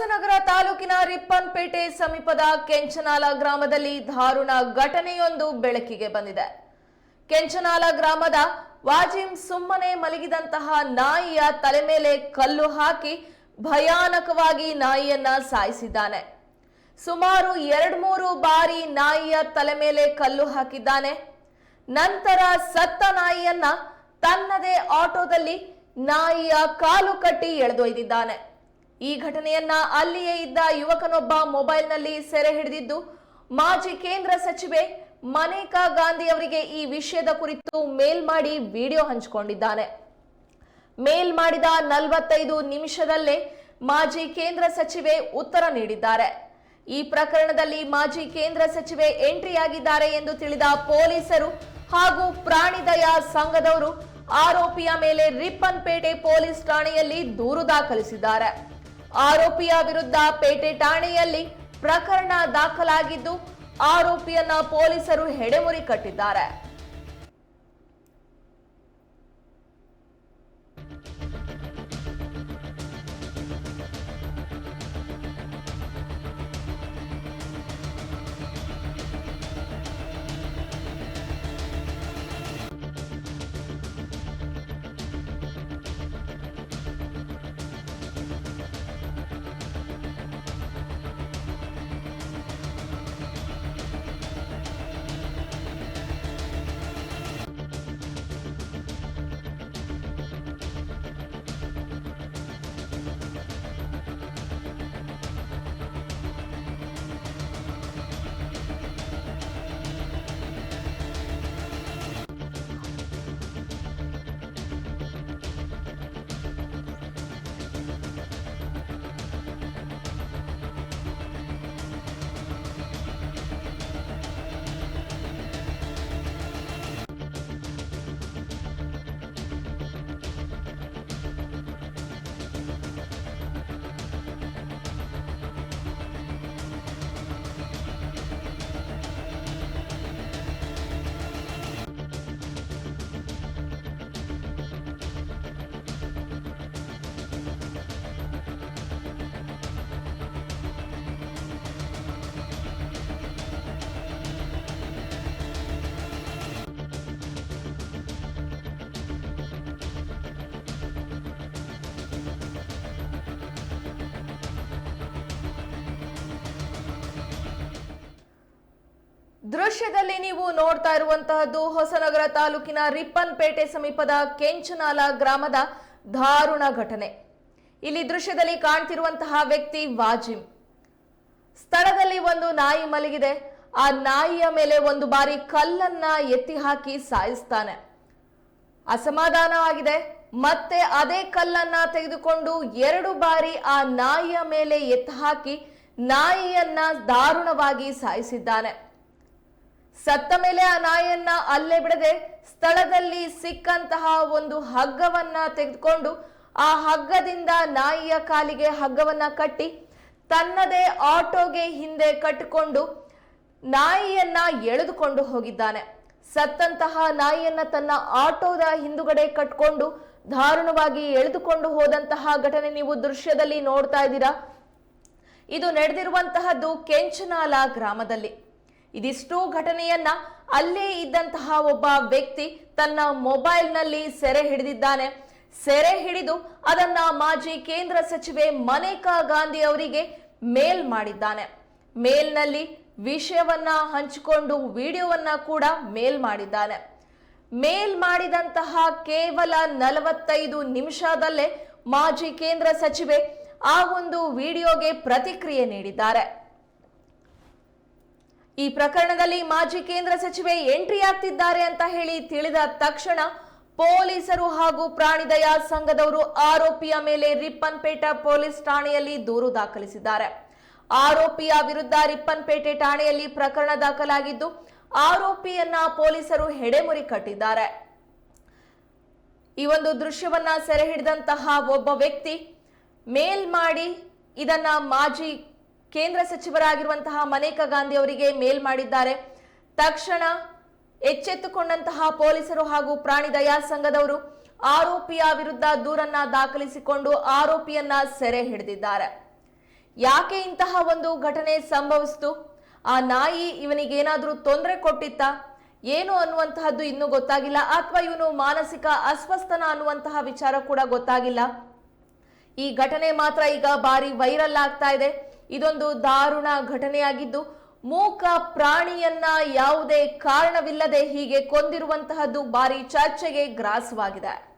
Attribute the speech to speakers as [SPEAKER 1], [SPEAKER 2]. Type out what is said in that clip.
[SPEAKER 1] ಹೊಸನಗರ ತಾಲೂಕಿನ ರಿಪ್ಪನ್ಪೇಟೆ ಸಮೀಪದ ಕೆಂಚನಾಲ ಗ್ರಾಮದಲ್ಲಿ ದಾರುಣ ಘಟನೆಯೊಂದು ಬೆಳಕಿಗೆ ಬಂದಿದೆ. ಕೆಂಚನಾಲ ಗ್ರಾಮದ ವಾಜಿಂ ಸುಮ್ಮನೆ ಮಲಗಿದಂತಹ ನಾಯಿಯ ತಲೆ ಮೇಲೆ ಕಲ್ಲು ಹಾಕಿ ಭಯಾನಕವಾಗಿ ನಾಯಿಯನ್ನ ಸಾಯಿಸಿದ್ದಾನೆ. ಸುಮಾರು ಎರಡ್ ಮೂರು ಬಾರಿ ನಾಯಿಯ ತಲೆ ಮೇಲೆ ಕಲ್ಲು ಹಾಕಿದ್ದಾನೆ. ನಂತರ ಸತ್ತ ನಾಯಿಯನ್ನ ತನ್ನದೇ ಆಟೋದಲ್ಲಿ ನಾಯಿಯ ಕಾಲು ಕಟ್ಟಿ ಎಳೆದೊಯ್ದಿದ್ದಾನೆ. ಈ ಘಟನೆಯನ್ನ ಅಲ್ಲಿಯೇ ಇದ್ದ ಯುವಕನೊಬ್ಬ ಮೊಬೈಲ್ನಲ್ಲಿ ಸೆರೆ ಹಿಡಿದಿದ್ದು, ಮಾಜಿ ಕೇಂದ್ರ ಸಚಿವೆ ಮನೇಕಾ ಗಾಂಧಿ ಅವರಿಗೆ ಈ ವಿಷಯದ ಕುರಿತು ಮೇಲ್ ಮಾಡಿ ವಿಡಿಯೋ ಹಂಚಿಕೊಂಡಿದ್ದಾನೆ. ಮೇಲ್ ಮಾಡಿದ ನಲವತ್ತೈದು ನಿಮಿಷದಲ್ಲೇ ಮಾಜಿ ಕೇಂದ್ರ ಸಚಿವೆ ಉತ್ತರ ನೀಡಿದ್ದಾರೆ. ಈ ಪ್ರಕರಣದಲ್ಲಿ ಮಾಜಿ ಕೇಂದ್ರ ಸಚಿವೆ ಎಂಟ್ರಿಯಾಗಿದ್ದಾರೆ ಎಂದು ತಿಳಿದ ಪೊಲೀಸರು ಹಾಗೂ ಪ್ರಾಣಿದಯಾ ಸಂಘದವರು ಆರೋಪಿಯ ಮೇಲೆ ರಿಪ್ಪನ್ಪೇಟೆ ಪೊಲೀಸ್ ಠಾಣೆಯಲ್ಲಿ ದೂರು ದಾಖಲಿಸಿದ್ದಾರೆ. ಆರೋಪಿಯ ವಿರುದ್ಧ ಪೇಟೆ ಠಾಣೆಯಲ್ಲಿ ಪ್ರಕರಣ ದಾಖಲಾಗಿದ್ದು ಆರೋಪಿಯನ್ನ ಪೊಲೀಸರು ಹೆಡೆಮುರಿ ಕಟ್ಟಿದ್ದಾರೆ. ದೃಶ್ಯದಲ್ಲಿ ನೀವು ನೋಡ್ತಾ ಇರುವಂತಹದ್ದು ಹೊಸನಗರ ತಾಲೂಕಿನ ರಿಪ್ಪನ್ಪೇಟೆ ಸಮೀಪದ ಕೆಂಚನಾಲ ಗ್ರಾಮದ ದಾರುಣ ಘಟನೆ. ಇಲ್ಲಿ ದೃಶ್ಯದಲ್ಲಿ ಕಾಣ್ತಿರುವಂತಹ ವ್ಯಕ್ತಿ ವಾಜಿಂ ಸ್ಥಳದಲ್ಲಿ ಒಂದು ನಾಯಿ ಮಲಗಿದೆ. ಆ ನಾಯಿಯ ಮೇಲೆ ಒಂದು ಬಾರಿ ಕಲ್ಲನ್ನ ಎತ್ತಿ ಹಾಕಿ ಸಾಯಿಸ್ತಾನೆ. ಅಸಮಾಧಾನವಾಗಿದೆ ಮತ್ತೆ ಅದೇ ಕಲ್ಲನ್ನ ತೆಗೆದುಕೊಂಡು ಎರಡು ಬಾರಿ ಆ ನಾಯಿಯ ಮೇಲೆ ಎತ್ತಿ ಹಾಕಿ ನಾಯಿಯನ್ನ ದಾರುಣವಾಗಿ ಸಾಯಿಸಿದ್ದಾನೆ. ಸತ್ತ ಮೇಲೆ ಆ ನಾಯಿಯನ್ನ ಅಲ್ಲೇ ಬಿಡದೆ ಸ್ಥಳದಲ್ಲಿ ಸಿಕ್ಕಂತಹ ಒಂದು ಹಗ್ಗವನ್ನ ತೆಗೆದುಕೊಂಡು ಆ ಹಗ್ಗದಿಂದ ನಾಯಿಯ ಕಾಲಿಗೆ ಹಗ್ಗವನ್ನ ಕಟ್ಟಿ ತನ್ನದೇ ಆಟೋಗೆ ಹಿಂದೆ ಕಟ್ಟಿಕೊಂಡು ನಾಯಿಯನ್ನ ಎಳೆದುಕೊಂಡು ಹೋಗಿದ್ದಾನೆ. ಸತ್ತಂತಹ ನಾಯಿಯನ್ನ ತನ್ನ ಆಟೋದ ಹಿಂದುಗಡೆ ಕಟ್ಕೊಂಡು ದಾರುಣವಾಗಿ ಎಳೆದುಕೊಂಡು ಹೋದಂತಹ ಘಟನೆ ನೀವು ದೃಶ್ಯದಲ್ಲಿ ನೋಡ್ತಾ ಇದ್ದೀರಾ. ಇದು ನಡೆದಿರುವಂತಹದ್ದು ಕೆಂಚನಾಲ ಗ್ರಾಮದಲ್ಲಿ. ಇದಿಷ್ಟು ಘಟನೆಯನ್ನ ಅಲ್ಲೇ ಇದ್ದಂತಹ ಒಬ್ಬ ವ್ಯಕ್ತಿ ತನ್ನ ಮೊಬೈಲ್ನಲ್ಲಿ ಸೆರೆ ಹಿಡಿದಿದ್ದಾನೆ. ಸೆರೆ ಹಿಡಿದು ಅದನ್ನ ಮಾಜಿ ಕೇಂದ್ರ ಸಚಿವೆ ಮನೇಕಾ ಗಾಂಧಿ ಅವರಿಗೆ ಮೇಲ್ ಮಾಡಿದ್ದಾನೆ. ಮೇಲ್ನಲ್ಲಿ ವಿಷಯವನ್ನ ಹಂಚಿಕೊಂಡು ವಿಡಿಯೋವನ್ನ ಕೂಡ ಮೇಲ್ ಮಾಡಿದ್ದಾನೆ. ಮೇಲ್ ಮಾಡಿದಂತಹ ಕೇವಲ ನಲವತ್ತೈದು ನಿಮಿಷದಲ್ಲೇ ಮಾಜಿ ಕೇಂದ್ರ ಸಚಿವೆ ಆ ಒಂದು ವಿಡಿಯೋಗೆ ಪ್ರತಿಕ್ರಿಯೆ ನೀಡಿದ್ದಾರೆ. ಈ ಪ್ರಕರಣದಲ್ಲಿ ಮಾಜಿ ಕೇಂದ್ರ ಸಚಿವೆ ಎಂಟ್ರಿ ಆಗ್ತಿದ್ದಾರೆ ಅಂತ ಹೇಳಿ ತಿಳಿದ ತಕ್ಷಣ ಪೊಲೀಸರು ಹಾಗೂ ಪ್ರಾಣಿದಯ ಸಂಘದವರು ಆರೋಪಿಯ ಮೇಲೆ ರಿಪ್ಪನ್ಪೇಟ ಪೊಲೀಸ್ ಠಾಣೆಯಲ್ಲಿ ದೂರು ದಾಖಲಿಸಿದ್ದಾರೆ. ಆರೋಪಿಯ ವಿರುದ್ಧ ರಿಪ್ಪನ್ಪೇಟೆ ಠಾಣೆಯಲ್ಲಿ ಪ್ರಕರಣ ದಾಖಲಾಗಿದ್ದು, ಆರೋಪಿಯನ್ನ ಪೊಲೀಸರು ಹೆಡೆಮುರಿ ಕಟ್ಟಿದ್ದಾರೆ. ಈ ಒಂದು ದೃಶ್ಯವನ್ನ ಸೆರೆ ಹಿಡಿದಂತಹ ಒಬ್ಬ ವ್ಯಕ್ತಿ ಮೇಲ್ ಮಾಡಿ ಇದನ್ನ ಮಾಜಿ ಕೇಂದ್ರ ಸಚಿವರಾಗಿರುವಂತಹ ಮನೇಕಾ ಗಾಂಧಿ ಅವರಿಗೆ ಮೇಲ್ ಮಾಡಿದ್ದಾರೆ. ತಕ್ಷಣ ಎಚ್ಚೆತ್ತುಕೊಂಡಂತಹ ಪೊಲೀಸರು ಹಾಗೂ ಪ್ರಾಣಿ ದಯಾ ಸಂಘದವರು ಆರೋಪಿಯ ವಿರುದ್ಧ ದೂರನ್ನ ದಾಖಲಿಸಿಕೊಂಡು ಆರೋಪಿಯನ್ನ ಸೆರೆ ಹಿಡಿದಿದ್ದಾರೆ. ಯಾಕೆ ಇಂತಹ ಒಂದು ಘಟನೆ ಸಂಭವಿಸ್ತು? ಆ ನಾಯಿ ಇವನಿಗೇನಾದ್ರೂ ತೊಂದರೆ ಕೊಟ್ಟಿತ್ತ? ಏನು ಅನ್ನುವಂತಹದ್ದು ಇನ್ನೂ ಗೊತ್ತಾಗಿಲ್ಲ. ಅಥವಾ ಇವನು ಮಾನಸಿಕ ಅಸ್ವಸ್ಥನ ಅನ್ನುವಂತಹ ವಿಚಾರ ಕೂಡ ಗೊತ್ತಾಗಿಲ್ಲ. ಈ ಘಟನೆ ಮಾತ್ರ ಈಗ ಭಾರಿ ವೈರಲ್ ಆಗ್ತಾ ಇದೆ. ಇದೊಂದು ದಾರುಣ ಘಟನೆಯಾಗಿದ್ದು ಮೂಕ ಪ್ರಾಣಿಯನ್ನ ಯಾವುದೇ ಕಾರಣವಿಲ್ಲದೆ ಹೀಗೆ ಕೊಂದಿರುವಂತಹದ್ದು ಭಾರಿ ಚರ್ಚೆಗೆ ಗ್ರಾಸವಾಗಿದೆ.